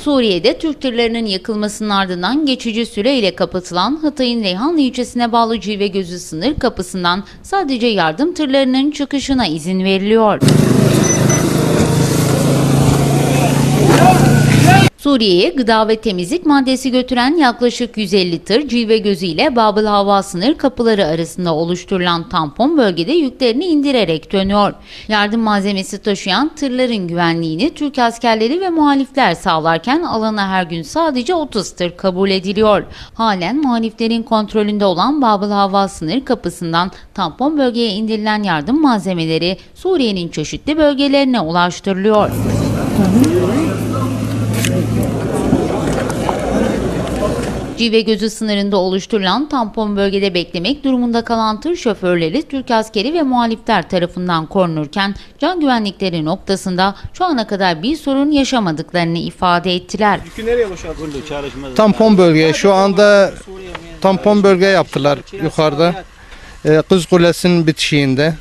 Suriye'de Türk tırlarının yakılmasının ardından geçici süreyle kapatılan Hatay'ın Reyhanlı ilçesine bağlı Cilve Gözü sınır kapısından sadece yardım tırlarının çıkışına izin veriliyor. Suriye'ye gıda ve temizlik maddesi götüren yaklaşık 150 tır Cilve Gözü ile Babıl Hava sınır kapıları arasında oluşturulan tampon bölgede yüklerini indirerek dönüyor. Yardım malzemesi taşıyan tırların güvenliğini Türk askerleri ve muhalifler sağlarken alana her gün sadece 30 tır kabul ediliyor. Halen muhaliflerin kontrolünde olan Babıl Hava sınır kapısından tampon bölgeye indirilen yardım malzemeleri Suriye'nin çeşitli bölgelerine ulaştırılıyor. Cive gözü sınırında oluşturulan tampon bölgede beklemek durumunda kalan tır şoförleri Türk askeri ve muhalifler tarafından korunurken can güvenlikleri noktasında şu ana kadar bir sorun yaşamadıklarını ifade ettiler. Tampon bölge şu anda tampon bölge yaptılar yukarıda. Ee, Kız Kulesi'nin bitişiğinde.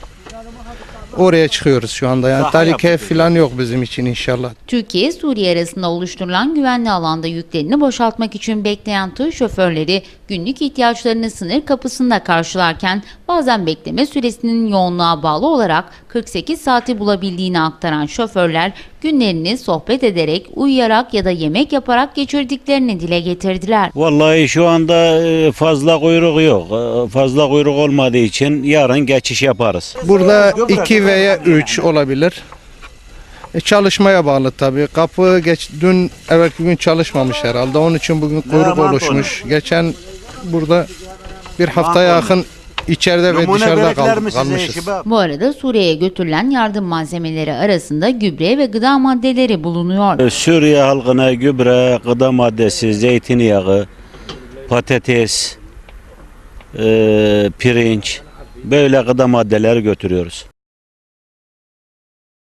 Oraya çıkıyoruz şu anda. Yani tehlike falan yok bizim için inşallah. Türkiye, Suriye arasında oluşturulan güvenli alanda yüklerini boşaltmak için bekleyen tır şoförleri günlük ihtiyaçlarını sınır kapısında karşılarken bazen bekleme süresinin yoğunluğa bağlı olarak 48 saati bulabildiğini aktaran şoförler günlerini sohbet ederek, uyuyarak ya da yemek yaparak geçirdiklerini dile getirdiler. Vallahi şu anda e, fazla kuyruk yok. E, Fazla kuyruk olmadığı için yarın geçiş yaparız. Burada 2 veya 3 olabilir. E, çalışmaya bağlı tabii. Kapı geç dün evvelki gün çalışmamış herhalde. Onun için bugün kuyruk oluşmuş. Geçen burada bir haftaya yakın içeride ve dışarıda kal- kalmışız. Bu arada Suriye'ye götürülen yardım malzemeleri arasında gübre ve gıda maddeleri bulunuyor. E, Suriye halkına gübre, gıda maddesi, zeytinyağı, patates, e, pirinç böyle gıda maddeleri götürüyoruz.